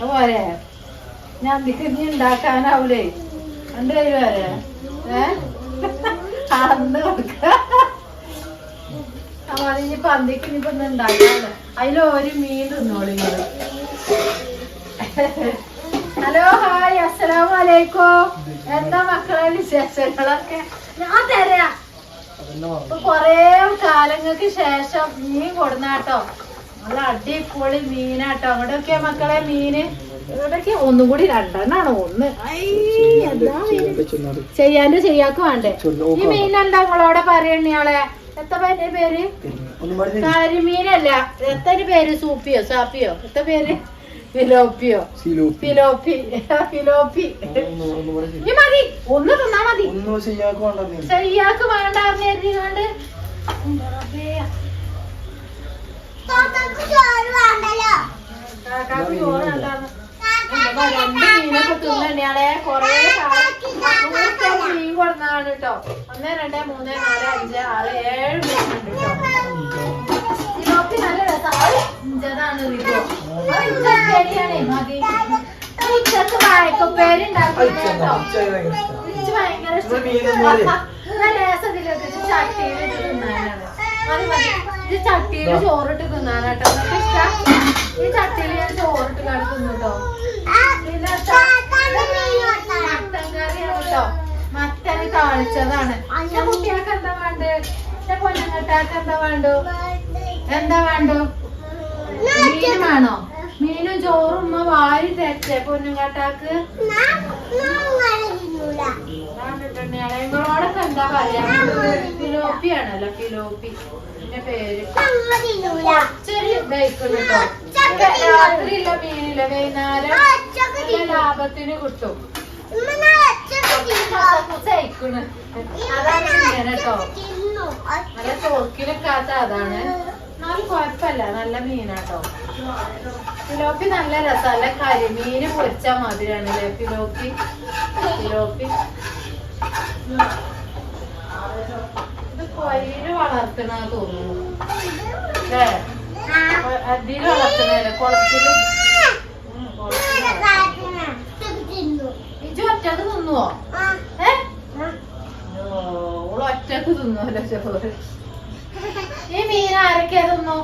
പോരെ ഞാൻ ഇനി ഉണ്ടാക്കാനാവൂലേ? കണ്ടു കയ്യിൽ വരെ. ഏ? അന്ന് കൊടുക്ക. അപ്പൊ അതിനിപ്പോ അന്തിക്ക് ഇനിയിപ്പോ ഒന്ന് ഒരു മീൻ തിന്നോളിങ്ങൾ ഹലോ ഹായ് അസ്സലാമു അലൈക്കും. എന്താ മക്കളെ വിശേഷങ്ങളൊക്കെ? ഞാൻ തരാം. ഇപ്പൊ കൊറേ കാലങ്ങൾക്ക് ശേഷം മീൻ കൊടുന്നാട്ടോ. നല്ല അടിപൊളി മീനാട്ടോ. അങ്ങോട്ടൊക്കെ മക്കളെ മീന്? ഇവിടൊക്കെ ഒന്നും കൂടി രണ്ടെണ്ണാണ്. ഒന്ന്. ചെയ്യാനും ചെയ്യാക്ക് വേണ്ടേ. ഈ മീൻ എന്താ നിങ്ങളോടെ പറയണിയാളെ എത്ര പേര് പേര്? കരിമീനല്ല. എത്ര പേര് സൂപ്പിയോ സാപ്പിയോ? എത്ര പേര്? ഫിലോപ്പിയോ. ഫിലോപ്പി. ഫിലോപ്പി. ഈ മതി. ഒന്ന് തിന്നാ മതി. ശരിയാക്ക് വേണ്ട നീ. മീൻ കൊടുന്നതാണ് കേട്ടോ ഒന്ന് രണ്ട് മൂന്ന് നാല് അഞ്ച് ആറ് ഏഴ് മീനുണ്ട് കേട്ടോ നല്ല രസമാണ് ഇഞ്ചതാണ് അത് മതി. ഉച്ചയ്ക്ക് വാഴക്കപ്പേരി ഉണ്ടാക്കി കേട്ടോ എനിക്ക് ഭയങ്കര നമ്മൾ മീനൊന്നും ഇല്ലേ? ചട്ടിയിൽ തിന്നാനാണ്. മതി മതി. ഇത് ചട്ടിയിൽ ചോറിട്ട് തിന്നാനാട്ടോ. ഇഷ്ടം? ഈ ചട്ടിയിൽ ഞാൻ ചോറിട്ട് കറിയാണ് കേട്ടോ മട്ടന് താളിച്ചതാണ് എന്റെ കുട്ടികൾക്ക് എന്താ വേണ്ടത്? എന്റെ പൊന്നങ്ങട്ടാക്ക് എന്താ വേണ്ടു? എന്താ വേണ്ടു? മീൻ വേണോ? മീനും ചോറും ഉമ്മ വാരി തേച്ചേ പൊന്നുകാട്ടാക്ക് എന്താ പറയാ ഫിലോപ്പിയാണല്ലോ ഫിലോപ്പി എന്റെ പേര് ചെറിയ ഇതായിക്കുന്നു കേട്ടോ. രാത്രിയില്ല മീനില്ല വൈകുന്നേരം നല്ല ലാഭത്തിന് കിട്ടും. അതാണ് ഇങ്ങനെ കേട്ടോ. നല്ല ചോക്കിലൊക്കാത്ത അതാണ്. എന്നാലും കുഴപ്പമില്ല നല്ല മീനാട്ടോ. ഫിലോപ്പി നല്ല രസമല്ല കരിമീന് പൊരിച്ച മധുരാണ് അല്ലേ ഫിലോപ്പി ഫിലോപ്പി കൊയിൽ വളർത്തണ തോന്നുന്നു. അല്ലേ? അതിൽ വളർത്തണല്ലേ? കുളത്തിൽ. ഇജ്ജ് ഒറ്റയ്ക്ക് തിന്നുവോ? ഏ? ഓൾ ഒറ്റയ്ക്ക് തിന്നുവല്ലോ ചോറ്. ഈ മീൻ ആരൊക്കെയാ തിന്നു?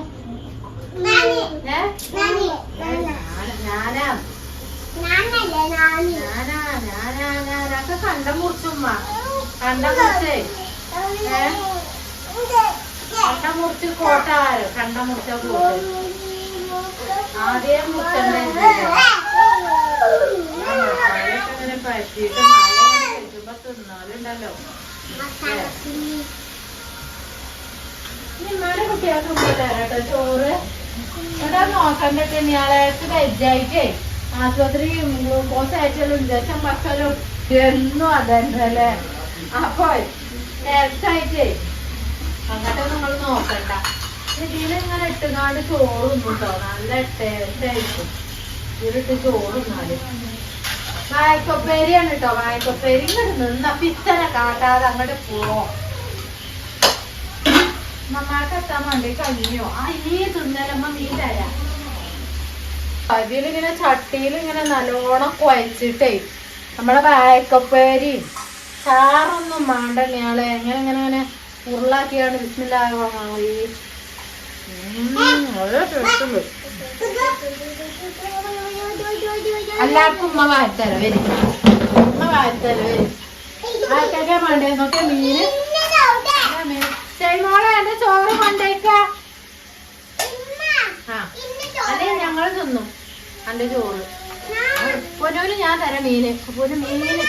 ഞാനാ ഞാനാ. ഞാനാ ഞാനൊക്കെ കണ്ടം മുറിച്ചുമ്മ കണ്ടം മുറിച്ചേ. ഏ? കണ്ടം മുറിച്ച് കോട്ടാരോ കണ്ടം മുറിച്ച കൂട്ട്. ആദ്യം മുറിച്ചണ്ടേ ഇങ്ങനെ പറ്റിയിട്ട് മഴ പെയ്യുമ്പോ തിന്നാലുണ്ടല്ലോ. നിങ്ങളുടെ കുട്ടികൾക്ക് കൊണ്ടുവരാട്ടോ ചോറ്. ഇവിടെ നോക്കണ്ടിട്ട് ഇയാളായിട്ട് വെജായിട്ടേ ആശുപത്രി ഗ്ലൂക്കോസ് ആയിട്ടുള്ള ഇഞ്ചക്ഷൻ വെക്കലും എന്നും അതന്നെ അല്ലേ? അപ്പൊ നേരത്തായിട്ടേ അങ്ങോട്ട് നമ്മൾ നോക്കണ്ട ഇതിലിങ്ങനെ ഇട്ടുകാണ്ട് ചോറും കേട്ടോ. നല്ല ടേസ്റ്റ് ഇതിട്ട് ഇതിലിട്ട് ചോറുന്നാൽ വായക്കൊപ്പേരിയാണ് കേട്ടോ വായക്കൊപ്പേരി ഇങ്ങോട്ട് നിന്ന പിത്തന കാട്ടാതെ അങ്ങോട്ട് പോവോ നമ്മൾക്ക് എത്താൻ വേണ്ടി കഴിഞ്ഞോ? ആ ഈ തിന്നലമ്മ നീ തരാം. അതിലിങ്ങനെ ചട്ടിയിൽ ഇങ്ങനെ നല്ലോണം കുഴച്ചിട്ടേ നമ്മളെ വായക്കപ്പേരി ചാറൊന്നും വേണ്ട ഞാളെ എങ്ങനെ ഇങ്ങനെ ഇങ്ങനെ ഉരുളാക്കിയാണ്. ബിസ്മില്ലായി എല്ലാവർക്കും ഉമ്മ വാഴ്ത്തര. വരും. ഉമ്മ വാഴ്ത്തര. വരും. ആർക്കൊക്കെ വേണ്ടേ? നോക്കെ മീന്? ചെയ്മോളെ എന്റെ ചോറ് കൊണ്ടേക്ക. അതെ ഞങ്ങൾ തിന്നും. എന്റെ ചോറ്. പൊന്നൂന് ഞാൻ തരാം മീന്. പൊന്നു മീന്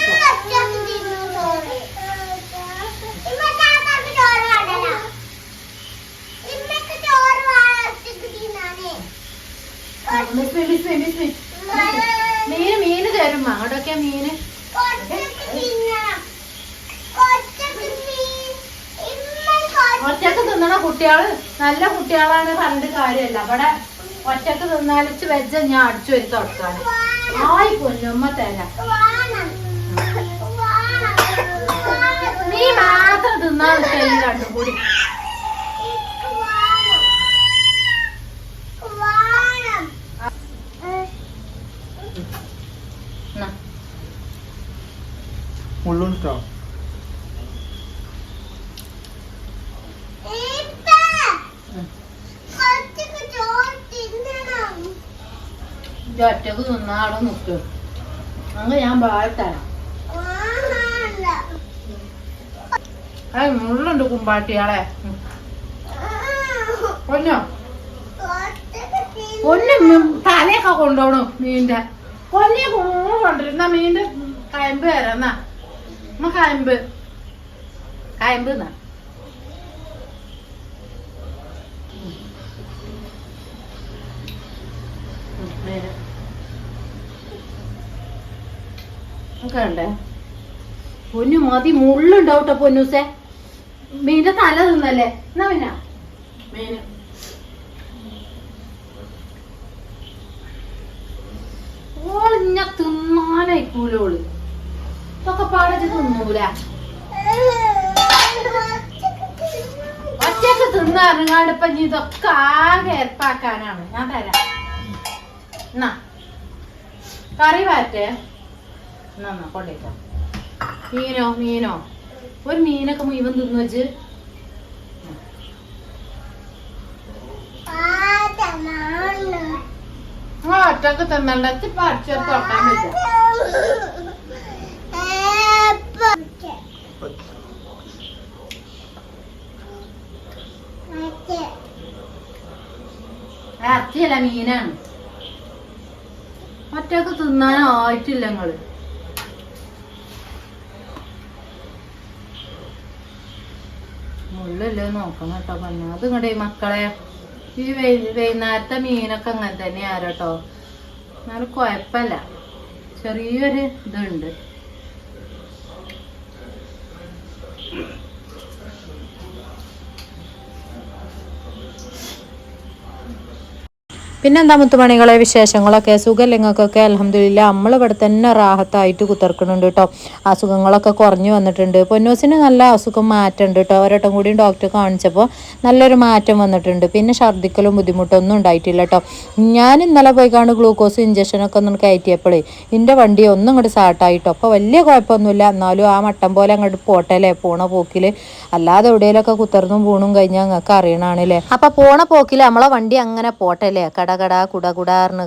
ബിസ്മി ബിസ്മി ബിസ്മി മീന് മീന് ഒറ്റയ്ക്ക് തിന്നണ കുട്ടികൾ നല്ല കുട്ടികളാണ് പറഞ്ഞിട്ട് കാര്യമല്ല. അവിടെ ഒറ്റയ്ക്ക് തിന്നാലിച്ച് വെച്ച ഞാൻ അടിച്ചു വരി തുടക്കാണ്. ആയി പൊന്നുമ്മ തരാം നീ മാത്രം തിന്നാൽ നിൽക്കല്ലേ രണ്ടും കൂടി ഇഷ്ടോ ഒറ്റയ്ക്ക് നിന്നാൾ നിൽക്കും അങ്ങ് ഞാൻ വാഴ്ത്തരാം അത് മുള്ളുണ്ട് കുമ്പാട്ടിയാളെ. പൊന്നോ? പൊന്നു മീൻ തലയൊക്കെ കൊണ്ടോണു മീന്റെ പൊന്നെ കൊണ്ടിരുന്ന മീന്റെ കയമ്പ് തരാം നമ്മ പൊന്നു മതി മുള്ളുണ്ടാവട്ടെ പൊന്നൂസെ. മീന്റെ തല തിന്നല്ലേ? എന്നാ പിന്നെ? മീന്. ഓളിഞ്ഞ ഇഞ്ഞ ഇതൊക്കെ പാടച്ച് തിന്നൂല ഒറ്റയ്ക്ക് തിന്നറിഞ്ഞാണ്ട് ഇപ്പൊ ഇതൊക്കെ ആകെ ഏർപ്പാക്കാനാണ്. ഞാൻ തരാം. കറി വാറ്റേ എന്നാ മീനോ മീനോ. ഒരു മീനൊക്കെ മുഴുവൻ തിന്നു വെച്ച്. ഒറ്റയ്ക്ക് തിന്നണ്ട. ഇപ്പൊ അടിച്ചെടുത്ത് തൊട്ടാൻ ഇറച്ചിയല്ല മീനാണ്. ഒറ്റയ്ക്ക് തിന്നാനായിട്ടില്ല നിങ്ങൾ മുള്ളല്ലേ നോക്കണം കേട്ടോ പറഞ്ഞു അത് ഇങ്ങടെ മക്കളെ ഈ വൈകുന്നേരത്തെ മീനൊക്കെ അങ്ങനെ തന്നെയാരോട്ടോ ആരട്ടോ എന്നാലും കുഴപ്പമില്ല. ചെറിയൊരു ഇതുണ്ട്. പിന്നെന്താ മുത്തുമണികളെ വിശേഷങ്ങളൊക്കെ? സുഖമില്ലെങ്ങൾക്കൊക്കെ? അലഹമില്ല നമ്മളിവിടെ തന്നെ റാഹത്തായിട്ട് കുത്തർക്കുന്നുണ്ട് കേട്ടോ അസുഖങ്ങളൊക്കെ കുറഞ്ഞു വന്നിട്ടുണ്ട്. പൊന്നൂസിന് നല്ല അസുഖം മാറ്റമുണ്ട് കേട്ടോ ഒരട്ടം കൂടിയും ഡോക്ടറെ കാണിച്ചപ്പോൾ നല്ലൊരു മാറ്റം വന്നിട്ടുണ്ട്. പിന്നെ ഛർദ്ദിക്കലും ബുദ്ധിമുട്ടൊന്നും ഉണ്ടായിട്ടില്ല കേട്ടോ ഞാൻ ഇന്നലെ പോയി കാണും ഗ്ലൂക്കോസ് ഇഞ്ചക്ഷനൊക്കെ ഒന്ന് കയറ്റിയപ്പോഴേ എന്റെ വണ്ടി ഒന്നും ഇങ്ങോട്ട് സ്റ്റാർട്ടായിട്ടോ അപ്പോൾ വലിയ കുഴപ്പമൊന്നുമില്ല. എന്നാലും ആ മട്ടം പോലെ അങ്ങോട്ട് പോട്ടല്ലേ പോണ പോക്കിൽ അല്ലാതെ എവിടെയെങ്കിലൊക്കെ കുത്തർന്നും പൂണും കഴിഞ്ഞാൽ നിങ്ങൾക്ക് അറിയണാണല്ലേ അപ്പോൾ പോണ പോക്കിൽ നമ്മളെ വണ്ടി അങ്ങനെ പോട്ടല്ലേ കട കട കുട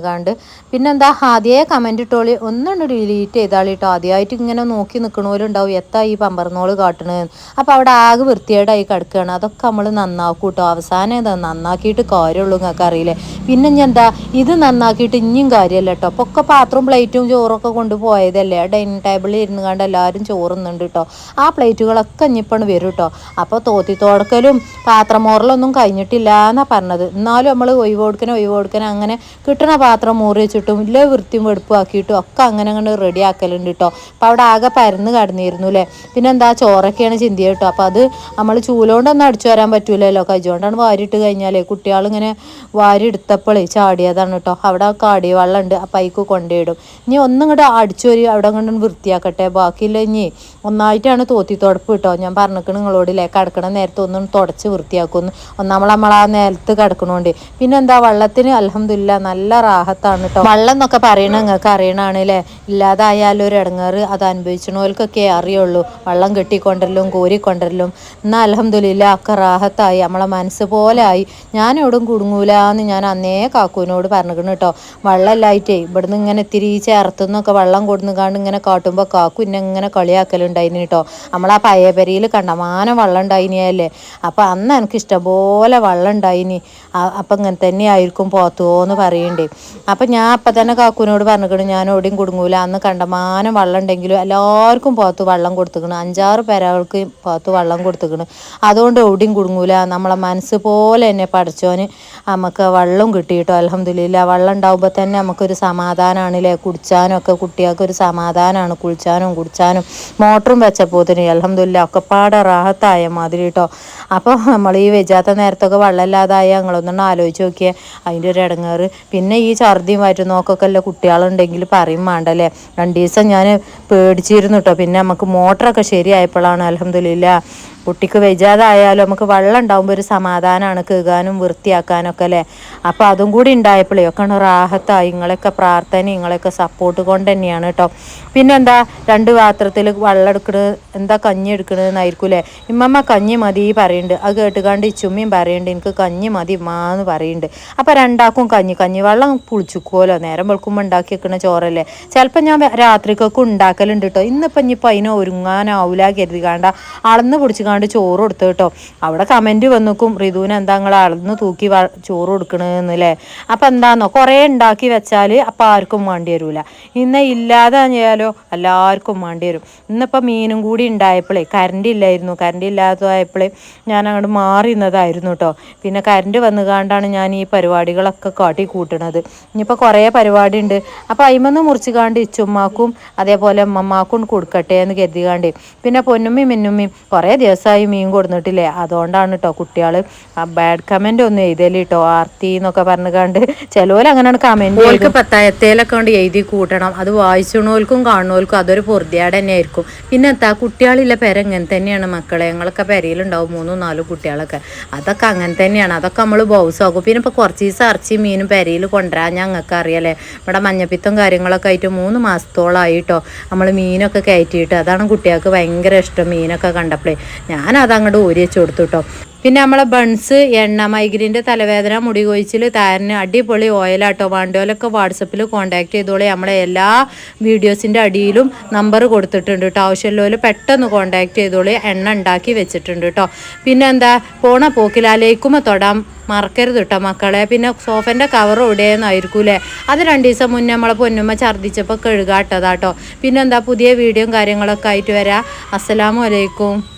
കണ്ട്. പിന്നെന്താ ആദ്യമേ കമന്റ് ഇട്ടോളി. ഒന്നും ഡിലീറ്റ് ചെയ്താളി കേട്ടോ ആദ്യമായിട്ട് ഇങ്ങനെ നോക്കി നിൽക്കണോലുണ്ടാവും എത്താ ഈ പമ്പർന്നോൾ കാട്ടണത് അപ്പോൾ അവിടെ ആകെ വൃത്തികേടായി കിടക്കുകയാണ് അതൊക്കെ നമ്മൾ നന്നാക്കും കേട്ടോ അവസാനം എന്താ നന്നാക്കിയിട്ട് കാര്യമുള്ളൂ നിങ്ങൾക്ക് അറിയില്ലേ. പിന്നെ എന്താ ഇത് നന്നാക്കിയിട്ട് ഇനിയും കാര്യമല്ല കേട്ടോ അപ്പോൾ ഒക്കെ പാത്രവും പ്ലേറ്റും ചോറൊക്കെ കൊണ്ടുപോയതല്ലേ ഡൈനിങ് ടേബിളിൽ ഇരുന്ന് കണ്ട് എല്ലാവരും ചോറുന്നുണ്ട് കേട്ടോ ആ പ്ലേറ്റുകളൊക്കെ ഇനിയിപ്പോൾ വരും കേട്ടോ അപ്പോൾ തോത്തി തുടക്കലും പാത്രമോറലൊന്നും കഴിഞ്ഞിട്ടില്ല എന്നാണ് പറഞ്ഞത്. എന്നാലും നമ്മൾ ഒഴിവ് കൊടുക്കണ ഒഴിവ് അങ്ങനെ കിട്ടുന്ന പാത്രം മൂറി വെച്ചിട്ടും ഇല്ല വൃത്തിയും വെടുപ്പും ആക്കിയിട്ടും ഒക്കെ അങ്ങനെ അങ്ങനെ റെഡി ആക്കലുണ്ട് കേട്ടോ അപ്പോൾ അവിടെ ആകെ പരന്ന് കടന്നിരുന്നു അല്ലേ പിന്നെ എന്താ ചോറൊക്കെയാണ് ചിന്തി കേട്ടോ അപ്പോൾ അത് നമ്മൾ ചൂലോണ്ടൊന്നും അടിച്ചു വരാൻ പറ്റൂലല്ലോ. കൈജോണ്ടാണ് വാരിയിട്ട് കഴിഞ്ഞാലേ കുട്ടികളിങ്ങനെ വാരി എടുത്തപ്പോഴേ ചാടിയതാണ് കേട്ടോ അവിടെ കാടിയ വെള്ളമുണ്ട് അപ്പം അതിക്ക് കൊണ്ടുപോയിടും ഇനി ഒന്നും ഇങ്ങോട്ട് അടിച്ചു വരി അവിടെ കൊണ്ട് വൃത്തിയാക്കട്ടെ. ബാക്കിയില്ല ഇനി ഒന്നായിട്ടാണ് തോത്തി തുടപ്പ് കേട്ടോ ഞാൻ പറഞ്ഞിക്കണ നിങ്ങളോടില്ലേ കിടക്കണ നേരത്തെ ഒന്നും തുടച്ച് വൃത്തിയാക്കുന്നു. ഒന്നാമത് നമ്മൾ ആ നേരത്ത് കിടക്കണോണ്ട്. പിന്നെന്താ വെള്ളത്തിന് അലഹമില്ല നല്ല റാഹത്താണ് കേട്ടോ വള്ളം എന്നൊക്കെ പറയണ നിങ്ങൾക്ക് അറിയണാണല്ലേ ഇല്ലാതായാലും ഒരു ഇടങ്ങാറ് അത് അനുഭവിച്ചണോൽക്കൊക്കെ അറിയുള്ളൂ. വള്ളം കെട്ടിക്കൊണ്ടരലും കോരിക്കൊണ്ടരലും. എന്നാൽ അലഹമില്ല ഒക്കെ റാഹത്തായി. നമ്മളെ മനസ്സ് പോലെ ആയി. ഞാൻ എവിടും കുടുങ്ങൂല എന്ന് ഞാൻ അന്നേ കാക്കൂനോട് പറഞ്ഞിരിക്കണം കേട്ടോ വള്ളമല്ലായിട്ടേ ഇവിടുന്ന് ഇങ്ങനെ ഇത്തിരി ചേർത്തുനിന്നൊക്കെ വെള്ളം കൊടുന്നു കാണ്ട് ഇങ്ങനെ കാട്ടുമ്പോൾ കാക്കു ഇന്നെ ഇങ്ങനെ കളിയാക്കലുണ്ടായിന് കേട്ടോ നമ്മളാ പയപരിയിൽ പെരയിൽ കണ്ടമാനം വള്ളം ഉണ്ടായിനിയല്ലേ അപ്പം അന്ന് എനിക്ക് ഇഷ്ടംപോലെ വള്ളം ഉണ്ടായിനി അപ്പം ഇങ്ങനെ തന്നെ ആയിരിക്കും പോത്തുവോന്ന് പറയണ്ടേ. അപ്പം ഞാൻ അപ്പം തന്നെ കാക്കുവിനോട് പറഞ്ഞിക്കണു ഞാൻ ഓടിയും കുടുങ്ങൂല. അന്ന് കണ്ടമാനം വെള്ളം ഉണ്ടെങ്കിലും എല്ലാവർക്കും പോത്ത് വെള്ളം കൊടുത്തുക്കണ്. അഞ്ചാറ് പേരകൾക്ക് പോത്ത് വെള്ളം കൊടുത്തുക്കണ്. അതുകൊണ്ട് ഓടിയും കുടുങ്ങൂല. നമ്മളെ മനസ്സ് പോലെ തന്നെ പഠിച്ചോന് നമുക്ക് വെള്ളം കിട്ടിയിട്ടോ. അലഹമില്ല വെള്ളം ഉണ്ടാവുമ്പോൾ തന്നെ നമുക്കൊരു സമാധാനമാണല്ലേ കുടിച്ചാനൊക്കെ കുട്ടികൾക്ക് ഒരു സമാധാനമാണ് കുളിച്ചാനും കുടിച്ചാനും. മോട്ടറും വെച്ചപ്പോത്തിന് അലഹമില്ല ഒക്കെ പാടെ റാഹത്തായ മാതിരി കേട്ടോ അപ്പോൾ നമ്മൾ ഈ വെജാത്ത നേരത്തൊക്കെ വെള്ളമില്ലാതായ ഞങ്ങളൊന്നും ആലോചിച്ച് നോക്കിയേ. അതിന്റെ ഇടങ്ങേറ് പിന്നെ ഈ ഛർദിയും വയറ്റുന്നോക്കൊക്കെ അല്ല കുട്ടികളുണ്ടെങ്കിൽ പറയും വേണ്ടല്ലേ? രണ്ട് ദിവസം ഞാൻ പേടിച്ചിരുന്നു കേട്ടോ പിന്നെ നമുക്ക് മോട്ടറൊക്കെ ശരിയായപ്പോഴാണ് അലഹമില്ല കുട്ടിക്ക് വെജാതായാലും നമുക്ക് വെള്ളം ഉണ്ടാകുമ്പോൾ ഒരു സമാധാനമാണ് കഴുകാനും വൃത്തിയാക്കാനൊക്കെ അല്ലേ? അപ്പോൾ അതും കൂടി ഉണ്ടായപ്പോഴേ ഒക്കെ റാഹത്തായി നിങ്ങളൊക്കെ പ്രാർത്ഥന നിങ്ങളൊക്കെ സപ്പോർട്ട് കൊണ്ട് തന്നെയാണ് കേട്ടോ പിന്നെന്താ? രണ്ട് പാത്രത്തിൽ വെള്ളം എടുക്കണത് എന്താ കഞ്ഞി എടുക്കണതെന്നായിരിക്കും അല്ലേ ഇമ്മമ്മ കഞ്ഞി മതി പറയുന്നുണ്ട് അത് കേട്ടുകാണ്ട് ചുമ്മിയും പറയുന്നുണ്ട് എനിക്ക് കഞ്ഞി മതി മാന്ന് പറയുന്നുണ്ട് അപ്പോൾ രണ്ടാക്കും കഞ്ഞി. കഞ്ഞി വെള്ളം പുളിച്ചുക്കുമല്ലോ നേരം വെളുക്കുമ്പോൾ ഉണ്ടാക്കി വെക്കണ ചോറല്ലേ? ചിലപ്പോൾ ഞാൻ രാത്രിക്കൊക്കെ ഉണ്ടാക്കലുണ്ട് കേട്ടോ ഇന്നിപ്പം ഇനിയിപ്പോൾ അതിനെ ഒരുങ്ങാനാവില്ല കരുതി കാണ്ട അളന്ന് പിടിച്ച് കാണ്ട് ചോറ് കൊടുത്തു കേട്ടോ. അവിടെ കമന്റ് വന്നിക്കും റിതുവിന് എന്താ നിങ്ങൾ അളന്ന് തൂക്കി ചോറ് കൊടുക്കണെന്നല്ലേ അപ്പം എന്താന്നോ കുറേ ഉണ്ടാക്കി വെച്ചാൽ അപ്പം ആർക്കും വേണ്ടി വരില്ല ഇന്ന് ഇല്ലാതെ ചെയ്യാലോ? എല്ലാവർക്കും വേണ്ടി വരും. ഇന്നിപ്പോൾ മീനും കൂടി ഉണ്ടായപ്പോഴേ കറണ്ട് ഇല്ലായിരുന്നു. കറണ്ട് ഇല്ലാത്തതായപ്പോഴേ ഞാൻ അങ്ങോട്ട് മാറി നിന്നതായിരുന്നു കേട്ടോ പിന്നെ കറണ്ട് വന്നു കാണ്ടാണ് ഞാൻ ഈ പരിപാടികളൊക്കെ കാട്ടി കൂട്ടണത്. ഇനിയിപ്പോൾ കുറേ പരിപാടി ഉണ്ട് അപ്പോൾ അയിമന്ന് മുറിച്ച് കാണ്ട് ഇച്ചുമ്മാക്കും അതേപോലെ അമ്മമാക്കും കൊടുക്കട്ടെ എന്ന് കരുതികാണ്ട്. പിന്നെ പൊന്നുമ്മയും മിന്നുമ്മയും കുറേ ദിവസമായി മീൻ കൊടുത്തിട്ടില്ലേ അതുകൊണ്ടാണ് കേട്ടോ കുട്ടികൾ ബാഡ് കമന്റ് ഒന്നും എഴുതൽ കേട്ടോ ആർത്തി എന്നൊക്കെ പറഞ്ഞു കണ്ട് ചിലവർ അങ്ങനെയാണ് കമന്റ് ഓൾക്ക് പത്തായത്തേലൊക്കെ കൊണ്ട് എഴുതി കൂട്ടണം. അത് വായിച്ചണോൽക്കും കാണുന്നോൽക്കും അതൊരു പൊറുതിയാട് തന്നെ ആയിരിക്കും പിന്നെ എന്താ കുട്ടികളില്ല പെര ഇങ്ങനെ തന്നെയാണ് മക്കളെ. ഞങ്ങളൊക്കെ പെരയിലുണ്ടാവും മൂന്നും നാലും കുട്ടികളൊക്കെ. അതൊക്കെ അങ്ങനെ തന്നെയാണ്. അതൊക്കെ നമ്മൾ ബൗസാക്കും പിന്നെ ഇപ്പോൾ കുറച്ച് ദിവസം ഇറച്ചി മീനും പെരയിൽ കൊണ്ടുവരാൻ ഞങ്ങൾക്ക് അറിയാലേ ഇവിടെ മഞ്ഞപ്പിത്തം കാര്യങ്ങളൊക്കെ ആയിട്ട് മൂന്ന് മാസത്തോളമായിട്ടോ നമ്മൾ മീനൊക്കെ കയറ്റിയിട്ട്. അതാണ് കുട്ടികൾക്ക് ഭയങ്കര ഇഷ്ടം മീനൊക്കെ കണ്ടപ്പോഴേ ഞാൻ അത് അങ്ങോട്ട് ഊരി വെച്ച് കൊടുത്തു കേട്ടോ പിന്നെ നമ്മളെ ബൺസ് എണ്ണ മൈഗ്രീന്റെ തലവേദന മുടി കൊഴിച്ചിൽ താരന് അടിപൊളി ഓയിലാട്ടോ. വേണ്ടോലൊക്കെ വാട്സപ്പിൽ കോൺടാക്ട് ചെയ്തോളി. നമ്മളെ എല്ലാ വീഡിയോസിന്റെ അടിയിലും നമ്പർ കൊടുത്തിട്ടുണ്ട് കേട്ടോ ആവശ്യമുള്ളവർ പെട്ടെന്ന് കോൺടാക്ട് ചെയ്തോളി. എണ്ണ ഉണ്ടാക്കി വെച്ചിട്ടുണ്ട് കേട്ടോ പിന്നെ എന്താ പോണ പോക്കിലാലേക്കുമ്പോൾ തൊടാം. മറക്കരുത് കേട്ടോ മക്കളെ. പിന്നെ സോഫന്റെ കവർ എവിടെയെന്നായിരിക്കൂലേ അത് രണ്ട് ദിവസം മുന്നേ നമ്മളെ പൊന്നുമ്മ ഛർദ്ദിച്ചപ്പോൾ കഴുകാട്ടതാട്ടോ പിന്നെന്താ? പുതിയ വീഡിയോയും കാര്യങ്ങളൊക്കെ ആയിട്ട് വരാം. അസ്സലാമു അലൈക്കും.